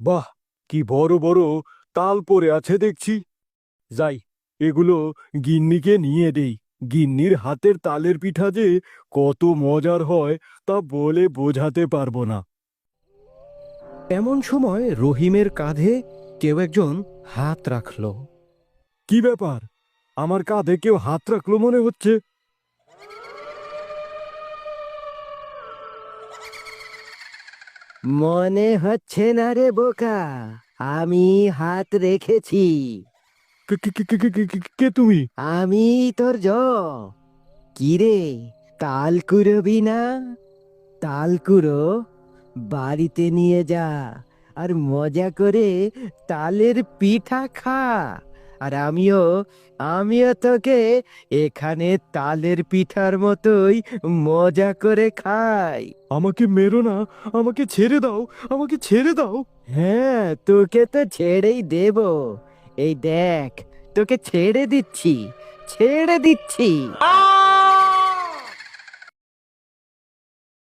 বাহ, কি বড় বড় তাল পড়ে আছে দেখছি। যাই, এগুলো গিন্নিকে নিয়ে দেই। গিন্নির হাতের তালের পিঠা যে কত মজার হয় তা বলে বোঝাতে পারব না। এমন সময় রহিমের কাঁধে কেউ একজন হাত রাখল। কি ব্যাপার? আমার কাঁধে কেউ হাত রাখল মনে হচ্ছে? মনে হচ্ছে না রে বোকা আমি হাত রেখেছি। কে- কে- কে- কে- কে- কে- কে- কে তুমি? আমি তোর জ। কিরে তাল কুড়োবি না? তাল কুড়ো বাড়িতে নিয়ে যা আর মজা করে তালের পিঠা খা। আর আমিও আমিও তোকে এখানে তালের পিঠার মতোই মজা করে খাই। আমাকে মেরো না আমাকে ছেড়ে দাও আমাকে ছেড়ে দাও। হ্যাঁ তোকে তো ছেড়েই দেব। এই দেখ তোকে ছেড়ে দিচ্ছি ছেড়ে দিচ্ছি।